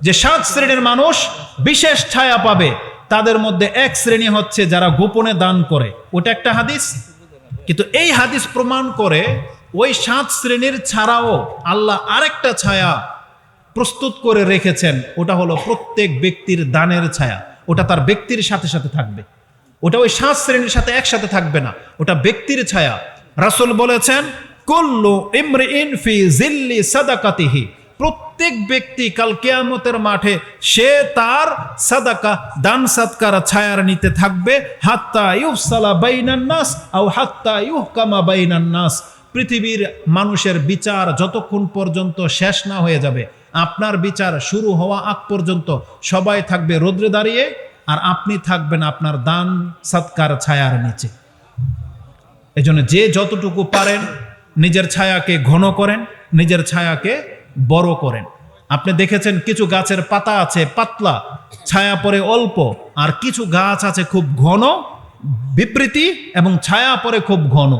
যে সাত শ্রেণির মানুষ বিশেষ ছায়া পাবে, তাদের মধ্যে এক শ্রেণি হচ্ছে যারা গোপনে দান করে। ওটা একটা হাদিস? কিন্তু এই হাদিস প্রমাণ করে ওই সাত শ্রেণির ছাড়াও আল্লাহ আরেকটা ছায়া প্রস্তুত করে রেখেছেন। ওটা হলো প্রত্যেক ব্যক্তির দানের ছায়া। ওটা তার ব্যক্তির সাথে সাথে থাকবে। ওটা ওই সাত শ্রেণির সাথে একসাথে থাকবে না। ওটা ব্যক্তির ছায়া। রাসূল বলেছেন, কুল্লু ইমরিইন ইনফি জিল্লি সাদাকাতিহি। প্রত্যেক ব্যক্তি কাল কেয়ামতের মাঠে সে তার সাদাকা, দান সৎকার ছায়ার নিতে থাকবে। হাত্তা ইউফসালা বাইনান নাস আও হাত্তা ইউহকামা বাইনান নাস। পৃথিবীর মানুষের বিচার যতক্ষণ পর্যন্ত শেষ না হয়ে যাবে, আপনার বিচার শুরু হওয়া আগ পর্যন্ত সবাই থাকবে রোদ্রে দাঁড়িয়ে আর আপনি থাকবেন আপনার দান সৎকার ছায়ার নিচে। এজন্য যে যতটুকু পারেন, নিজের ছায়াকে ঘন করেন, নিজের ছায়াকে বড় করেন। আপনি দেখেছেন কিছু গাছের পাতা আছে পাতলা, ছায়া পরে অল্প, আর কিছু গাছ আছে খুব ঘন, বিবৃতি এবং ছায়া পরে খুব ঘন।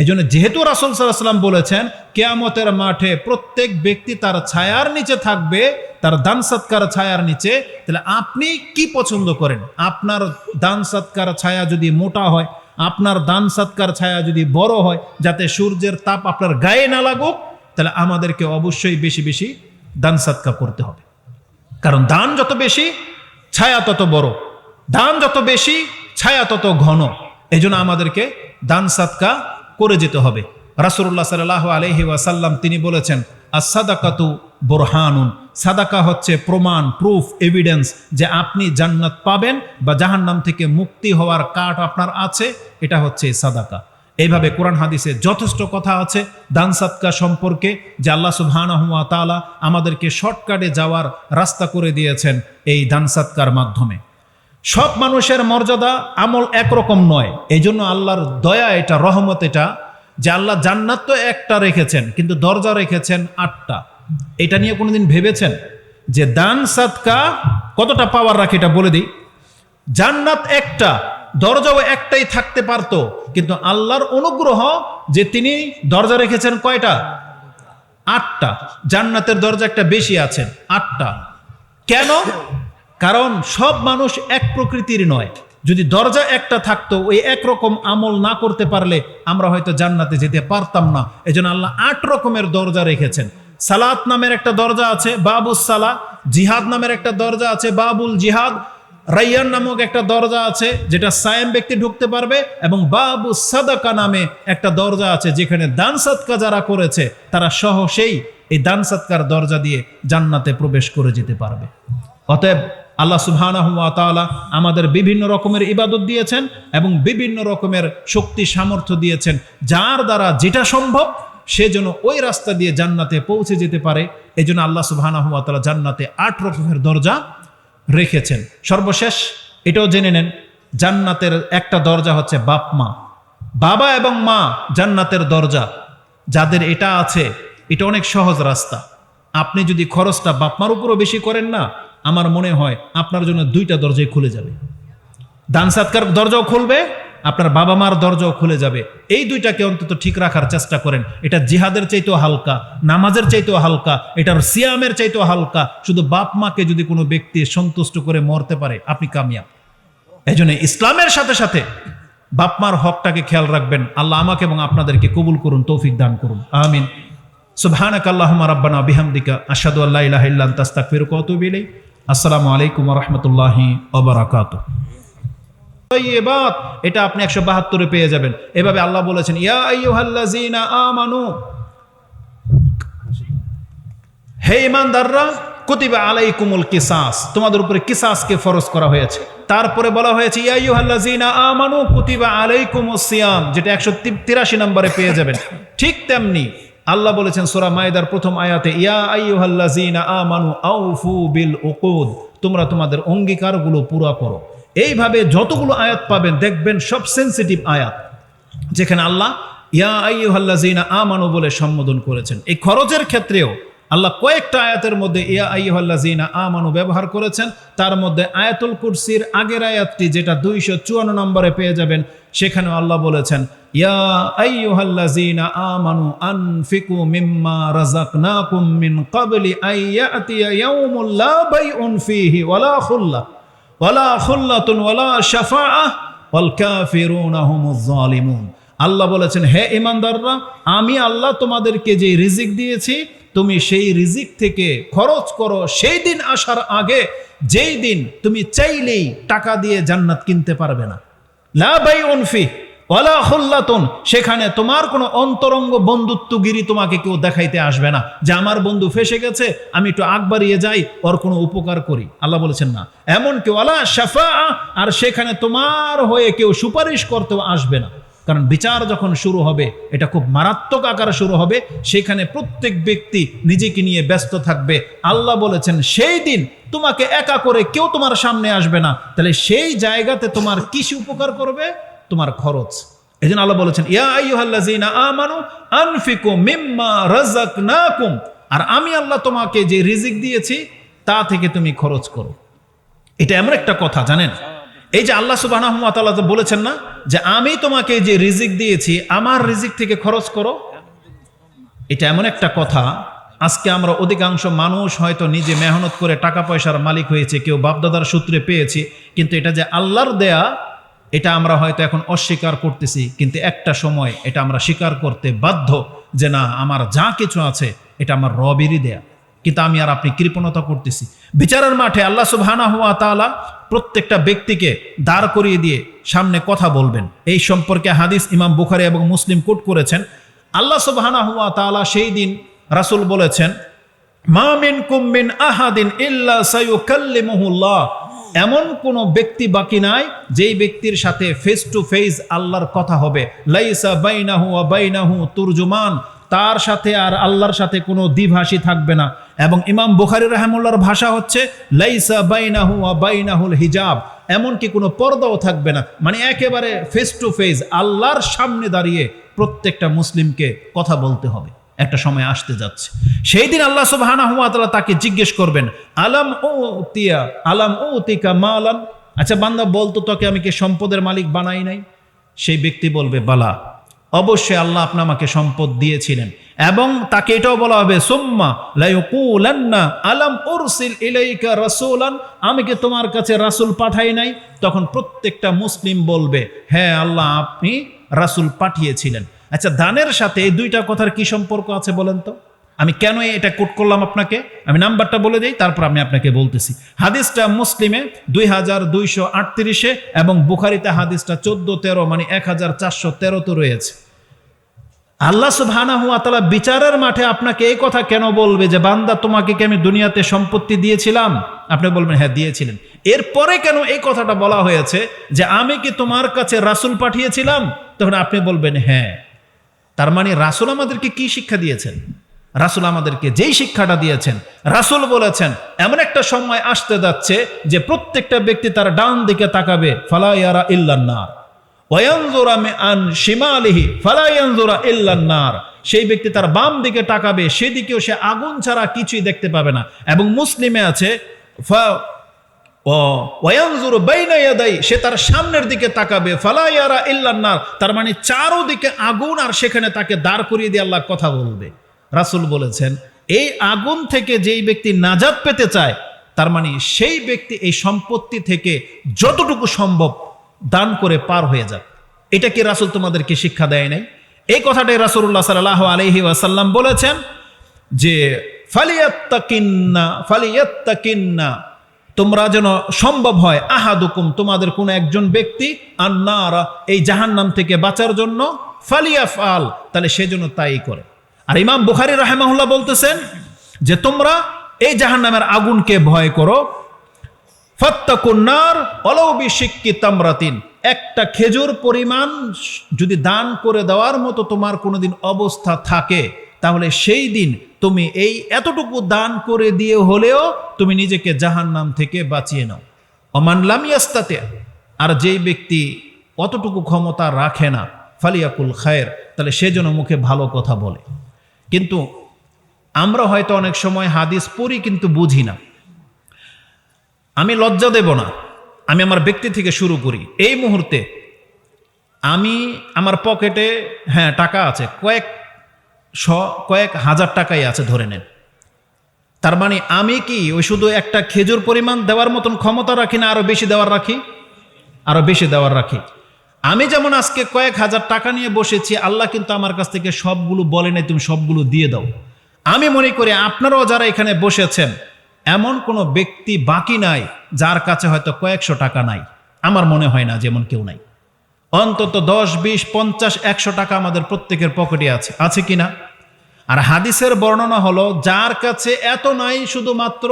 এই জন্য যেহেতু রাসুল সাল্লাম বলেছেন, কেয়ামতের মাঠে প্রত্যেক ব্যক্তি তার ছায়ার নিচে থাকবে, তার দান সৎকার ছায়ার নিচে, তাহলে আপনি কি পছন্দ করেন? আপনার দান সৎকার ছায়া যদি মোটা হয়, আপনার দান সৎকার ছায়া যদি বড় হয়, যাতে সূর্যের তাপ আপনার গায়ে না লাগুক তাহলে আমাদেরকে অবশ্যই বেশি বেশি দান সৎকার করতে হবে। কারণ দান যত বেশি, ছায়া তত বড়। দান যত বেশি, ছায়া তত ঘন। এই জন্য আমাদেরকে দান সৎকা করে যেতে হবে। রাসুল্লাহ সাল্লাহ আলহি ওয়াসাল্লাম তিনি বলেছেন আর আসাদাকাতু বোরহানুন। সাদাকা হচ্ছে প্রমাণ প্রুফ এভিডেন্স যে আপনি জান্নাত পাবেন বা জাহান্নাম থেকে মুক্তি হওয়ার কাঠ আপনার আছে, এটা হচ্ছে সাদাকা। এইভাবে কোরআন হাদিসে যথেষ্ট কথা আছে দান সাদকা সম্পর্কে যে আল্লাহ সুবহানাহুয়া তাআলা আমাদেরকে শর্টকাটে যাওয়ার রাস্তা করে দিয়েছেন এই দান সাদকার মাধ্যমে। সব মানুষের মর্যাদা আমল একরকম নয় এই জন্য আল্লাহর দয়া এটা, রহমত এটা যে আল্লাহ জান্নাত তো একটা রেখেছেন, কিন্তু দরজা রেখেছেন আটটা। এটা নিয়ে কোনোদিন ভেবেছেন? যে দান সাদকা কতটা পাওয়ার রাখে এটা বলে দিই। জান্নাত একটা দরজাও একটাই থাকতে পারতো, কিন্তু আল্লাহর অনুগ্রহ যে তিনি দরজা রেখেছেন কয়টা? আটটা। জান্নাতের দরজা একটা বেশি আছেন আটটা। কেন? কারণ সব মানুষ এক প্রকৃতির নয়। যদি দরজা একটা থাকতো, ওই একরকম আমল না করতে পারলে আমরা হয়তো জান্নাতে যেতে পারতাম না। এজন্য আল্লাহ আট রকমের দরজা রেখেছেন। সালাত নামের একটা দরজা আছে, বাবুস সালা। জিহাদ নামের একটা দরজা আছে, বাবুল জিহাদ। রাইয়ান নামক একটা দরজা আছে যেটা সায়েম ব্যক্তি ঢুকতে পারবে এবং বাবু সাদাকা নামে একটা দরজা আছে যেখানে দান সৎকা যারা করেছে, তারা সহ সেই এই দান সৎকার দরজা দিয়ে জান্নাতে প্রবেশ করে যেতে পারবে। অতএব আল্লাহ সুবহানাহু ওয়া তাআলা আমাদের বিভিন্ন রকমের ইবাদত দিয়েছেন এবং বিভিন্ন রকমের শক্তি সামর্থ্য দিয়েছেন, যার দ্বারা যেটা সম্ভব সে যেন ওই রাস্তা দিয়ে জান্নাতে পৌঁছে যেতে পারে। এই জন্য আল্লাহ তাআলা জান্নাতে আট রকমের দরজা রেখেছেন। সর্বশেষ এটাও জেনে নেন, জান্নাতের একটা দরজা হচ্ছে বাপ, মা। বাবা এবং মা জান্নাতের দরজা। যাদের এটা আছে, এটা অনেক সহজ রাস্তা। আপনি যদি খরচটা বাপমার উপরও বেশি করেন না, আমার মনে হয় আপনার জন্য দুইটা দরজায় খুলে যাবে। দান সাতকার দরজাও খুলবে আপনার বাবা মার দরজাও খুলে যাবে। এই দুইটাকে অন্তত ঠিক রাখার চেষ্টা করেন। এটা জিহাদের চাইতেও হালকা, নামাজের চাইতেও হালকা, এটার সিয়ামের চাইতেও হালকা। শুধু বাপ মাকে যদি কোনো ব্যক্তি সন্তুষ্ট করে মরতে পারে, আপনি কামিয়াব। এই জন্য ইসলামের সাথে সাথে বাপ মার হকটাকে খেয়াল রাখবেন। আল্লাহ আমাকে এবং আপনাদেরকে কবুল করুন, তৌফিক দান করুন। আমিন। সুবহানাক আল্লাহুম্মা রাব্বানা বিহামদিকা, আশহাদু আল্লা ইলাহা ইল্লা আনতা, আস্তাগফিরুকা ওয়া আতুবু ইলাইক। আসসালামু আলাইকুম ওয়া রাহমাতুল্লাহি ওয়া বারাকাতুহু। এটা আপনি একশো বাহাত্তরে পেয়ে যাবেন। এভাবে আল্লাহ বলেছেন আমানু। হে ইমানদাররা, কুতিবা আলাইকুমুল কিসাস, তোমাদের উপরে কিসাসকে ফরজ করা হয়েছে। তারপরে বলা হয়েছে আমানু কুতিবা আলাইকুমুস সিয়াম, যেটা একশো তিরাশি নম্বরে পেয়ে যাবেন। ঠিক তেমনি আল্লাহ বলেছেন, সোরা মায়েদার প্রথম আয়াতে, ইয়া আইয়ুহাল্লাযীনা আমানু আউফু বিল উকুদ, তোমরা তোমাদের অঙ্গীকারগুলো পুরা করো। এইভাবে যতগুলো আয়াত পাবেন, দেখবেন সব সেন্সিটিভ আয়াত, যেখানে আল্লাহ, ইয়া আইয়ুহাল্লাযীনা আমানু বলে সম্বোধন করেছেন। এই খরচের ক্ষেত্রেও আল্লাহ কয়েকটা আয়াতের মধ্যে, ইয়া আইহাল্লাজিনা আমানু ব্যবহার করেছেন। তার মধ্যে আয়াতুল কুরসির আগের আয়াতটি, যেটা দুইশো চুয়ান্ন নম্বরে পেয়ে যাবেন, সেখানেও আল্লাহ বলেছেন, ইয়া আইয়ুহাল্লাযীনা আমানু আনফিকু মিম্মা রাযাকনাকুম মিন ক্বাবলি আইয়াতিয়া ইয়াউমুল লা বাইউন ফীহি ওয়ালা খুল্লাহ ওয়ালা ওয়ালা জালিমুন। আল্লাহ বলেছেন, হে ইমানদাররা আমি আল্লাহ তোমাদেরকে যে রিজিক দিয়েছি, তুমি সেই রিজিক থেকে খরচ করো। সেই দিন আসার আগে, যেই দিন তুমি চাইলেই টাকা দিয়ে জান্নাত কিনতে পারবে না। লা বাই সেখানে তোমার কোনো অন্তরঙ্গ বন্ধুত্বগিরি তোমাকে কেউ দেখাইতে আসবে না। যে আমার বন্ধু ফেসে গেছে, আমি একটু আগ বাড়িয়ে যাই, ওর কোনো উপকার করি। আল্লাহ বলেছেন না। এমন কেউ আলা শাফা আর সেখানে তোমার হয়ে কেউ সুপারিশ করতেও আসবে না। কারণ বিচার যখন শুরু হবে, এটা খুব মারাত্মক আকারে শুরু হবে, সেখানে প্রত্যেক ব্যক্তি নিজেকে নিয়ে ব্যস্ত থাকবে। আল্লাহ বলেছেন, সেই দিন তোমাকে একা করে কেউ তোমার সামনে আসবে না। তাহলে সেই জায়গাতে তোমার কিসে উপকার করবে? তোমার খরচ। এই জন্য আল্লাহ বলেছেন, ইয়া আমানু আনফিকু মিম্মা রাযাকনাকুম। আর আমি আল্লাহ তোমাকে যে রিজিক দিয়েছি, তা থেকে তুমি খরচ করো। এটা এমন একটা কথা, জানেন? এই যে আল্লাহ সুবাহ বলেছেন না যে, আমি তোমাকে যে রিজিক দিয়েছি, আমার রিজিক থেকে খরচ করো? এটা এমন একটা কথা, আজকে আমরা অধিকাংশ মানুষ হয়তো নিজে মেহনত করে টাকা পয়সার মালিক হয়েছে, কেউ বাপদাদার সূত্রে পেয়েছি, কিন্তু এটা যে আল্লাহর দেয়া এটা আমরা হয়তো এখন অস্বীকার করতেছি, কিন্তু একটা সময় এটা আমরা স্বীকার করতে বাধ্য যে না, আমার যা কিছু আছে, এটা আমার রবেরই দেয়া। কিন্তু আমি আর আপনি কৃপণতা করতেছি। বিচারের মাঠে আল্লাহ সুবহানা হুয়া তালা প্রত্যেকটা ব্যক্তিকে দাঁড় করিয়ে দিয়ে সামনে কথা বলবেন। এই সম্পর্কে হাদিস ইমাম বুখারি এবং মুসলিম কোট করেছেন। আল্লাহ সুবহানা হুয়া তালা সেই দিন রাসূল বলেছেন, মা মিন কুম্মিন আহাদিন ইল্লা এমন কোন ব্যক্তি বাকি নাই, যেই ব্যক্তির সাথে ফেস টু ফেস আল্লাহর কথা হবে। লাইসা বাইনাহু বাইনাহু তুরজুমান, তার সাথে আর আল্লাহর সাথে কোনো দ্বিভাষী থাকবে না। এবং ইমাম বুখারি রাহমুল্লাহর ভাষা হচ্ছে, লাইসা বাইনাহু বাইনাহুল হিজাব। এমনকি কোনো পর্দাও থাকবে না। মানে একেবারে ফেস টু ফেস আল্লাহর সামনে দাঁড়িয়ে প্রত্যেকটা মুসলিমকে কথা বলতে হবে। একটা সময় আসতে যাচ্ছে। সেই দিন আল্লাহ সুবহানাহু ওয়া তাআলা তাকে জিজ্ঞেস করবেন, আলাম ও তিয়া আলাম ও তিকা মালান? আচ্ছা বান্দা, বলতো তোকে আমি কি সম্পদের মালিক বানাই নাই? সেই ব্যক্তি বলবে, বালা, অবশ্যই আল্লাহ আপনি আমাকে সম্পদ দিয়েছিলেন এবং তাকে এটাও বলা হবে, সুম্মা লাইকুলান্না আলাম উরসিল ইলাইকা রাসূলান। আমি কি তোমার কাছে রাসূল পাঠাই নাই? তখন প্রত্যেকটা মুসলিম বলবে হ্যাঁ আল্লাহ আপনি রাসূল পাঠিয়েছিলেন। আচ্ছা দানের সাথে এই দুইটা কথার কি সম্পর্ক আছে বলেন তো? আমি কেন এটা কোট করলাম আপনাকে? আমি নাম্বারটা বলে দিই, তারপর আমি আপনাকে বলতেছি। হাদিসটা মুসলিমে দুই হাজার দুইশো আটত্রিশে এবং বুখারিতে হাদিসটা চোদ্দ তেরো মানে এক হাজার চারশো তেরোতে রয়েছে। আল্লাহ সুবহানা হুয়া তালা বিচারের মাঠে আপনাকে এই কথা কেন বলবে যে, বান্দা, তোমাকে কি আমি দুনিয়াতে সম্পত্তি দিয়েছিলাম? আপনি বলবেন হ্যাঁ দিয়েছিলেন। এরপরে কেন এই কথাটা বলা হয়েছে যে, আমি কি তোমার কাছে রাসূল পাঠিয়েছিলাম? তখন আপনি বলবেন হ্যাঁ। তার মানে রাসূল আমাদেরকে কি শিক্ষা দিয়েছেন? রাসুল আমাদেরকে যেই শিক্ষাটা দিয়েছেন, রাসূল বলেছেন, এমন একটা সময় আসতে যাচ্ছে যে প্রত্যেকটা ব্যক্তি তার ডান দিকে তাকাবে, ফালা ইয়ারা ইল্লান্নার। ওয়ানজুরা আন শিমালিহি, ফালা ইয়ানজুরা ইল্লান্নার। সেই ব্যক্তি তার বাম দিকে তাকাবে, সেদিকেও সে আগুন ছাড়া কিছুই দেখতে পাবে না। এবং মুসলিমে আছে সে তার সামনের দিকে তাকাবে, ফালা ইয়ারা ইল্লান্নার, তার মানে চারোদিকে আগুন আর সেখানে তাকে দাঁড় করিয়ে দিয়ে আল্লাহ কথা বলবে। রাসুল বলেছেন, এই আগুন থেকে যেই ব্যক্তি নাজাত পেতে চায়, তার মানে সেই ব্যক্তি এই সম্পত্তি থেকে যতটুকু সম্ভব দান করে পার হয়ে যাক। এটা কি রাসূল তোমাদেরকে শিক্ষা দেয় নাই? এই কথাটাই রাসূলুল্লাহ সাল্লাল্লাহু আলাইহি ওয়াসাল্লাম বলেছেন যে, ফালিয়াত্তাকিন্না ফালিয়াত্তাকিন্না তোমরা যেন সম্ভব হয় আহাদুকুম, তোমাদের কোনো একজন ব্যক্তি আন্নারা, এই জাহান্নাম থেকে বাঁচার জন্য ফালিয়া ফাল তাহলে সেজন্য তাই করে। আর ইমাম বুখারি রাহেমাহুল্লাহ বলতেছেন যে তোমরা এই জাহান্নামের আগুনকে ভয় করো। ফত্তাকুন্নার অলৌবি শিক্কি তামরাতিন, একটা খেজুর পরিমাণ যদি দান করে দেওয়ার মতো তোমার কোনোদিন অবস্থা থাকে তাহলে সেই দিন তুমি এই এতটুকু দান করে দিয়ে হলেও তুমি নিজেকে জাহান নাম থেকে বাঁচিয়ে নাও। অমানলাম ইয়াস্তাতে। আর যেই ব্যক্তি অতটুকু ক্ষমতা রাখে না, ফালিয়াকুল খায়ের, তাহলে সে যেন মুখে ভালো কথা বলে। কিন্তু আমরা হয়তো অনেক সময় হাদিস পড়ি কিন্তু বুঝি না। আমি লজ্জা দেব না। আমি আমার ব্যক্তি থেকে শুরু করি। এই মুহূর্তে আমি আমার পকেটে হ্যাঁ টাকা আছে, কয়েক শ কয়েক হাজার টাকাই আছে, ধরে নেন। তার মানে আমি কি ওই শুধু একটা খেজুর পরিমাণ দেওয়ার মতন ক্ষমতা রাখি না আরও বেশি দেওয়ার রাখি? আরও বেশি দেওয়ার রাখি। আমি যেমন আজকে কয়েক হাজার টাকা নিয়ে বসেছি, আল্লাহ কিন্তু আমার কাছ থেকে সবগুলো বলে নাই তুমি সবগুলো দিয়ে দাও। আমি মনে করি আপনারাও যারা এখানে বসেছেন, এমন কোনো ব্যক্তি বাকি নাই, যার কাছে হয়তো কয়েকশো টাকা নাই। আমার মনে হয় না যেমন কেউ নাই। অন্তত দশ, বিশ, পঞ্চাশ, একশো টাকা আমাদের প্রত্যেকের পকেটে আছে। আছে কি না? আর হাদিসের বর্ণনা হলো, যার কাছে এত নাই, শুধুমাত্র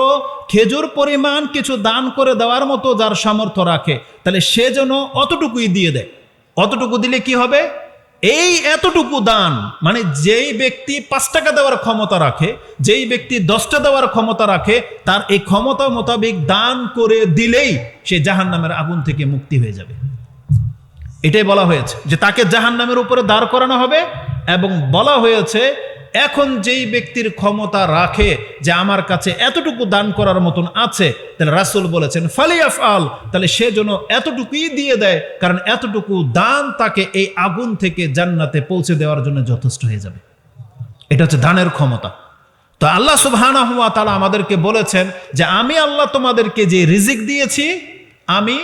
খেজুর পরিমাণ কিছু দান করে দেওয়ার মতো যার সামর্থ্য রাখে, তাহলে সে যেন অতটুকুই দিয়ে দেয়। অতটুকু দিলে কি হবে? এই এতটুকু দান মানে যেই ব্যক্তি পাঁচ টাকা দেওয়ার ক্ষমতা রাখে, যেই ব্যক্তি দশটা দেওয়ার ক্ষমতা রাখে, তার এই ক্ষমতা মোতাবেক দান করে দিলেই সে জাহান নামের আগুন থেকে মুক্তি হয়ে যাবে। এটাই বলা হয়েছে যে তাকে জাহান নামের উপরে দাঁড় করানো হবে এবং বলা হয়েছে এখন যেই ব্যক্তির ক্ষমতা রাখে যে আমার কাছে এতটুকু দান করার মতন আছে, তাহলে রাসুল বলেছেন ফালিয়াফ আল তাহলে সে যেন এতটুকুই দিয়ে দেয়, কারণ এতটুকু দান তাকে এই আগুন থেকে জান্নাতে পৌঁছে দেওয়ার জন্য যথেষ্ট হয়ে যাবে। এটা হচ্ছে দানের ক্ষমতা। তো আল্লাহ সুবহানাহু ওয়া তাআলা আমাদেরকে বলেছেন যে, আমি আল্লাহ তোমাদেরকে যে রিজিক দিয়েছি, আমি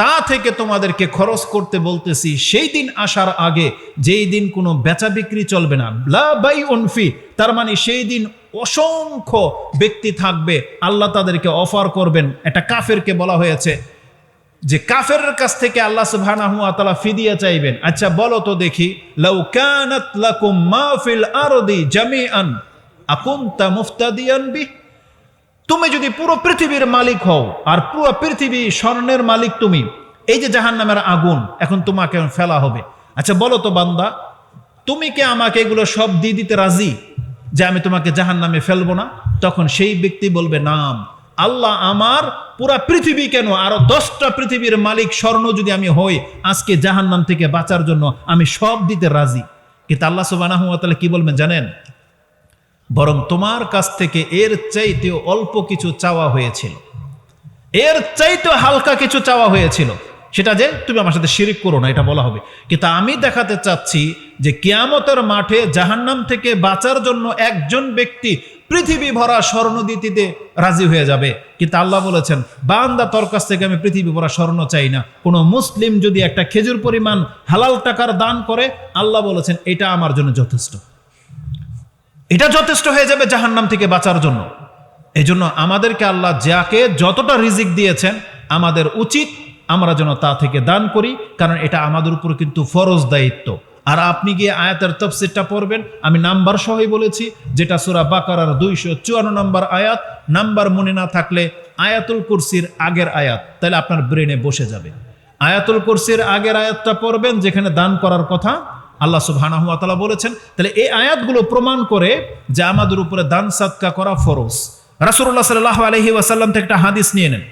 তা থেকে তোমাদেরকে খরচ করতে বলতেছি, সেই দিন আসার আগে যেই দিন কোনো বেচা বিক্রি চলবে না, লা বাই উনফি তার মানে সেই দিন অসংখ্য ব্যক্তি থাকবে, আল্লাহ তাদেরকে অফার করবেন। এটা কাফেরকে বলা হয়েছে, যে কাফের কাছ থেকে আল্লাহ সুবহানাহু ওয়া তাআলা ফিদিয়া চাইবেন। আচ্ছা বলো তো দেখি, লাউ কানাত লাকুম মা ফিল আরদি জামিআন, আকুনতা মুফতাদিয়ান বি তুমি যদি পুরো পৃথিবীর মালিক হও, আর পুরো পৃথিবী স্বর্ণের মালিক তুমি, এই যে জাহান্নামের আগুন, এখন তোমাকে ফেলা হবে। আচ্ছা বলো তো বান্দা, তুমি কি আমাকে এগুলো সব দিয়ে দিতে রাজি, যে আমি তোমাকে জাহান্নামে ফেলব না? তখন সেই ব্যক্তি বলবে, নাম, আল্লাহ আমার পুরা পৃথিবী কেন? আরও দশটা পৃথিবীর মালিক স্বর্ণ যদি আমি হই, আজকে জাহান্নাম থেকে বাঁচার জন্য আমি সব দিতে রাজি। কিন্তু আল্লাহ সুবাহ কি বলবেন জানেন? বরং তোমার কাছ থেকে এর চাইতেও অল্প কিছু চাওয়া হয়েছিল। এর চাইতেও হালকা কিছু চাওয়া হয়েছিল। সেটা যে তুমি আমার সাথে শিরিক করো না, এটা বলা হবে। কিন্তু আমি দেখাতে চাচ্ছি যে কিয়ামতের মাঠে জাহান্নাম থেকে বাঁচার জন্য একজন ব্যক্তি পৃথিবী ভরা স্বর্ণ দিতে রাজি হয়ে যাবে। কিন্তু আল্লাহ বলেছেন, বান্দা তোর কাছ থেকে আমি পৃথিবী ভরা স্বর্ণ চাই না। কোনো মুসলিম যদি একটা খেজুর পরিমাণ হালাল টাকার দান করে, আল্লাহ বলেছেন, এটা আমার জন্য যথেষ্ট। এটা যথেষ্ট হয়ে যাবে জাহান্নাম থেকে বাঁচার জন্য। এই জন্য আমাদেরকে আল্লাহ যাকে যতটা রিজিক দিয়েছেন, আমাদের উচিত আমরা যেন তা থেকে দান করি, কারণ এটা আমাদের উপর কিন্তু ফরজ দায়িত্ব। আর আপনি গিয়ে আয়াতের তফসিরটা পড়বেন, আমি নাম্বার সহই বলেছি, যেটা সুরা বাকারার দুইশো চুয়ান্ন নম্বর আয়াত। নাম্বার মনে না থাকলে আয়াতুল কুরসির আগের আয়াত, তাহলে আপনার ব্রেনে বসে যাবে। আয়াতুল কুরসির আগের আয়াতটা পড়বেন, যেখানে দান করার কথা আল্লাহ তাআলা বলেছেন, তাহলে এই আয়াতগুলো প্রমাণ করে যে আমাদের উপরে দান সাদকা করা ফরজ। রাসূলুল্লাহ সাল্লাল্লাহু আলাইহি ওয়াসাল্লাম থেকে একটা হাদিস নিয়ে নেন।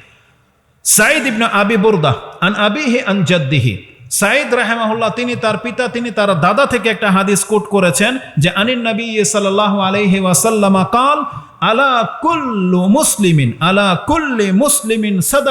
সাইদ ইবনে আবি বুরদা, আন আবিহি আন জাদ্দিহি। সাইদ রাহেমাহুল্লাহ, তিনি তার পিতা, তিনি তার দাদা থেকে একটা হাদিস কোট করেছেন যে, আনিন নবী সাল্লাল্লাহু আলাইহি ওয়াসাল্লাম কাল, আলা কুল্লু মুসলিমিন, আলা কুল্লি মুসলিমিন সাদাক